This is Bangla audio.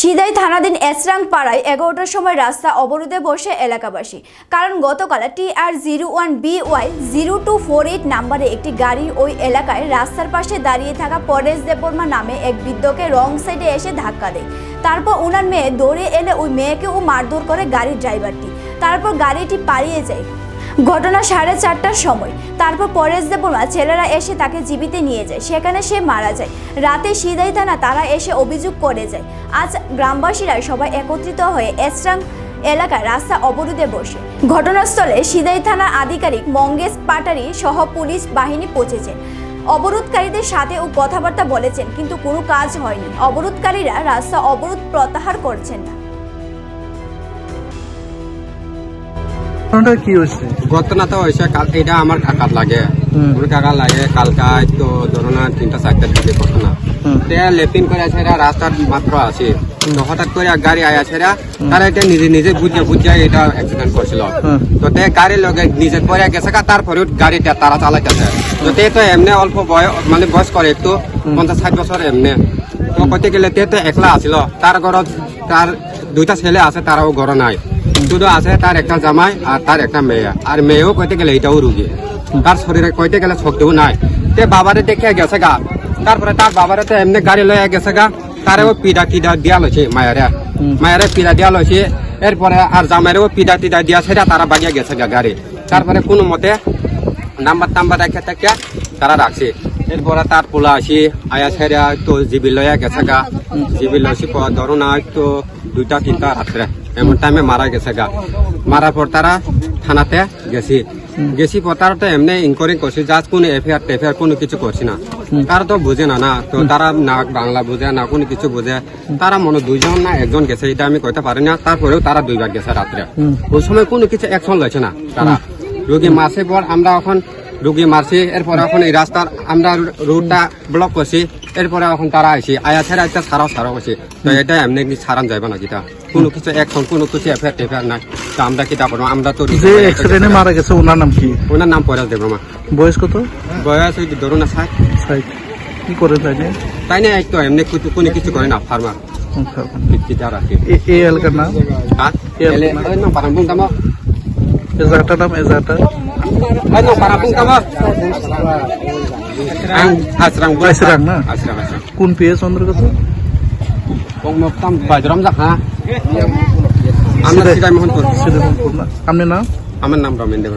সিদাই থানাধীন এসরাং পাড়ায় এগারোটার সময় রাস্তা অবরোধে বসে এলাকাবাসী। কারণ গতকাল T R zero one B Y zero two four eight নাম্বারে একটি গাড়ি ওই এলাকায় রাস্তার পাশে দাঁড়িয়ে থাকা পরেশ দেববর্মা নামে এক বৃদ্ধকে রং সাইডে এসে ধাক্কা দেয়। তারপর ওনার মেয়ে দৌড়ে এলে ওই মেয়েকেও মারধর করে গাড়ির ড্রাইভারটি। তারপর গাড়িটি পালিয়ে যায়। ঘটনা সাড়ে চারটার সময়। তারপর পরেশ দেববর্মা ছেলেরা এসে তাকে জীবিত নিয়ে যায়। সেখানে সে মারা যায়। রাতে সিদাই থানা তারা এসে অভিযোগ করে যায়। আজ গ্রামবাসীরা সবাই একত্রিত হয়ে এসরাং এলাকায় রাস্তা অবরোধে বসে। ঘটনাস্থলে সিদাই থানার আধিকারিক মঙ্গেশ পাটারি সহ পুলিশ বাহিনী পৌঁছেছে। অবরোধকারীদের সাথে ও কথাবার্তা বলেছেন, কিন্তু কোনো কাজ হয়নি। অবরোধকারীরা রাস্তা অবরোধ প্রত্যাহার করছেন না। কি হয়েছে? ঘটনা তো হয়েছে এটা আমার কাকার লাগে। আমার কাকার লাগে কালকায় তো ধরো না তিনটা চারটার দিকে ঘটনা। তে লেপিন করে আছে রাস্তার মাত্র আছে। তো হঠাৎ করে গাড়ি আয়াছে এরা তারা এটা নিজে নিজে বুঝে বুঝে এটা অ্যাক্সিডেন্ট করছিল। তো তে গাড়ির লগে নিজে পরে গেছে গা, তারপরেও গাড়িটা তারা চালাইতেছে। তো তে তো এমনি অল্প বয়স মানে বয়স করে একটু পঞ্চাশ ষাট বছর এমনি। তো কইতে গেলে তে তো একলা আছিল তার ঘরত তার দুইটা ছেলে আছে তারাও ঘর নাই। শুধু আছে, তার একটা জামাই আর তার একটা মেয়ে। আর মেয়েও কইতে গেলে এটাও রুগী। তার শরীরে কইতে গেলে শক্তিও নাই। তে বাবারে দেখে গেছে গা। তারপরে তার বাবারে তো এমনি গাড়ি লয়ে গেছে গা। তারেও পিডা টিডা দিয়া লইছে মায়েরে। মায়েরে পিডা দিয়া লইছে। এরপরে আর জামাইরেও পিডা টিডা দিয়া সেটা তারা বাগিয়ে গেছে গা গাড়ি। তারপরে কোনো মতে নাম্বার টাম্বার রেখে থেকে তারা রাখছে। এরপরে তার পোলা আসি, আয়া ছেড়া তো জিবি লইয়া গেছে গা। জিবি পর ধরো না তো দুইটা তিনটা রাত্রে। এমন টাইমে মারা গেছে গা। মারার পর তারা থানাতে গেছি। গেছি পর তারা তো এমনি ইনকোয়ারি করছি জাজ কোনো এফআইআর টেফআইআর কোনো কিছু করছি না। তারা তো বুঝে না না তো তারা না বাংলা বুঝে না কোনো কিছু বুঝে। তারা মনে দুইজন না একজন গেছে এটা আমি কইতে পারি না। তারপরেও তারা দুইবার গেছে রাত্রে। ওই সময় কোনো কিছু অ্যাকশন লইছে না তারা। রোগী মারছে পর আমরা এখন রোগী মারছি এরপর এখন এই রাস্তার আমরা রোডটা ব্লক করছি। এরপরে এখন তারা আইছি আয়া ছেড়ে একটা ছাড়াও ছাড়াও করছি তো এটা এমনি কি ছাড়ান যাবে না কিটা কোনো কিছু অ্যাকশন কোনো কিছু এফআইআর টেফআইআর নাই। তো আমরা কিটা করব আমরা তো যে অ্যাক্সিডেন্টে মারা গেছে ওনার নাম কি? ওনার নাম পরেশ দেবমা বয়স কত? বয়স ওই ধরুন না ষাট। ষাট। কি করে তাই নিয়ে তাই না একটু এমনি কোনো কিছু করে না ফার্মার রাখি এ- এই এলাকার নাম? হ্যাঁ Iya. এলে ওই না জায়গাটা ওই না? asrang asrang কোন পিএস অন্তর্গত kung moktam bajram আমরা সিদাই- সিদাই মোহনপুর না? আপনার নাম? আমার নাম রমেন দেব